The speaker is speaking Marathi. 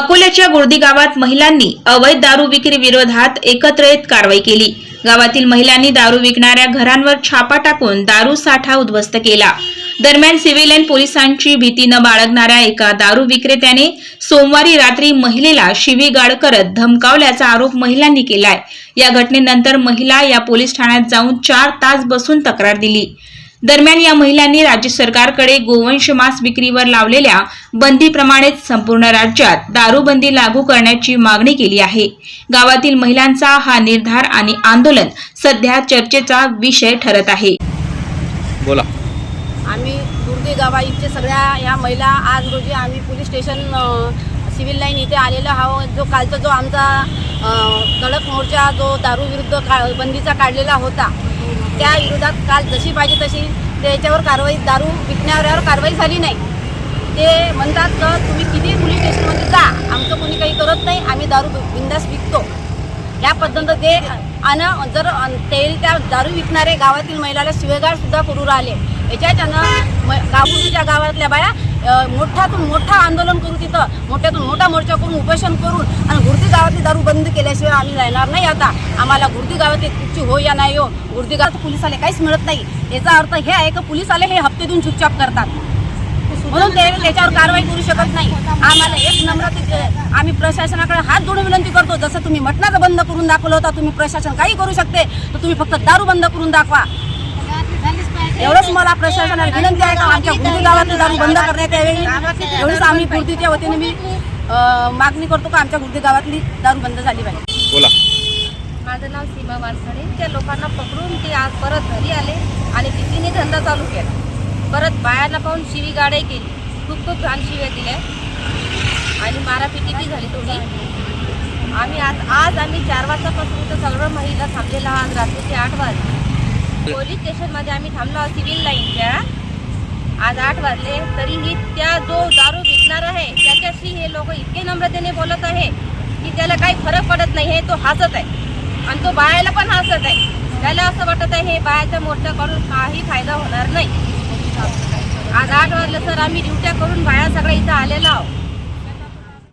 अकोल्याच्या गुर्दी गावात महिलांनी अवैध दारू विक्री विरोधात एकत्र येत कारवाई केली. गावातील महिलांनी दारू विकणाऱ्या घरांवर छापा टाकून दारू साठा उद्ध्वस्त केला. दरम्यान सिव्हिल अँड पोलिसांची भीती न बाळगणाऱ्या एका दारू विक्रेत्याने सोमवारी रात्री महिलेला शिवीगाळ करत धमकावल्याचा आरोप महिलांनी केलाय. या घटनेनंतर महिला या पोलीस ठाण्यात जाऊन चार तास बसून तक्रार दिली. दरम्यान या महिलांनी राज्य सरकारकडे गोवंश मांस विक्रीवर लावलेल्या बंदीप्रमाणेच संपूर्ण राज्यात दारूबंदी लागू करण्याची मागणी केली आहे. गावातील महिलांचा हा निर्धार आणि आंदोलन सध्या चर्चेचा विषय ठरत आहे. बोला. आम्ही दुर्गे गावा इथे सगळ्या या महिला आज रोजी आम्ही पोलीस स्टेशन सिव्हिल लाईन इथे आलेलो आहोत. जो कालचा जो आमचा कडक मोर्चा जो दारू विरुद्ध का बंदीचा काढलेला होता त्या विरोधात काल जशी पाहिजे तशी त्याच्यावर कारवाई दारू विकण्यावर कारवाई झाली नाही. ते म्हणतात तर तुम्ही किती पोलीस स्टेशनमध्ये जा आमचं कोणी काही करत नाही आम्ही दारू बिंदास विकतो. या पद्धतीनं ते आणि जर ते त्या दारू विकणारे गावातील महिलाला शिवेगाळ सुद्धा करू राहिले. याच्याच्यानं म गावुलीच्या गावातल्या बाया मोठ्यातून मोठा आंदोलन करू तिथं मोठ्यातून मोठा मोर्चा करून उपोषण करून आणि गुर्दी गावातली दारू बंद केल्याशिवाय आम्ही राहणार नाही आता. आम्हाला गुर्दी गावातली कुठची हो या नाही हो. गुर्दी गावात पोलीस आले काहीच मिळत नाही. याचा अर्थ हे आहे का पोलीस आले हे हप्ते देऊन चुपचाप करतात. म्हणून ते त्याच्यावर कारवाई करू शकत नाही. आम्हाला एक नम्रते आम्ही प्रशासनाकडे हात जोडून विनंती करतो. जसं तुम्ही मटणाचं बंद करून दाखवलं होता तुम्ही प्रशासन काही करू शकते. तर तुम्ही फक्त दारू बंद करून दाखवा. एवढंच मला प्रशासनाला विनंती आहे का आमच्या गुरुजी गावातली दारू बंद करण्यात यावी? एवढंच आम्ही गुर्दीच्या वतीने मी मागणी करतो का आमच्या गुर्दी गावातली दारू बंद झाली पाहिजे? बोला. माझं नाव सीमा वारसाडे त्या लोकांना पकडून ते आज परत घरी आले आणि तिने धंदा चालू केला. परत बायांना पाहून शिवी गाड्या केली. खूप खूप घाण शिव्या दिल्या. आणि मारापिटी बी झाली थोडी. आम्ही आज आज आम्ही चार वाजतापासून इथं सगळं महिला थांबलेला आज रात्रीचे आठ वाजले. पोलीस स्टेशनमध्ये आम्ही थांबलो आहोत सिव्हिल लाईनच्या. आज आठ वाजले तरीही त्या जो दारू विकणार आहे त्याच्याशी हे लोक इतके नम्रतेने बोलत आहे की त्याला काही फरक पडत नाही हे तो हसत आहे. आणि तो बायाला पण हसत आहे. त्याला असं वाटत आहे हे बायाचा मोर्चा करून काही फायदा होणार नाही. आज आठ वाजलं सर आम्ही ड्युट्या करून बाया सगळ्या इथं आलेलो आहोत.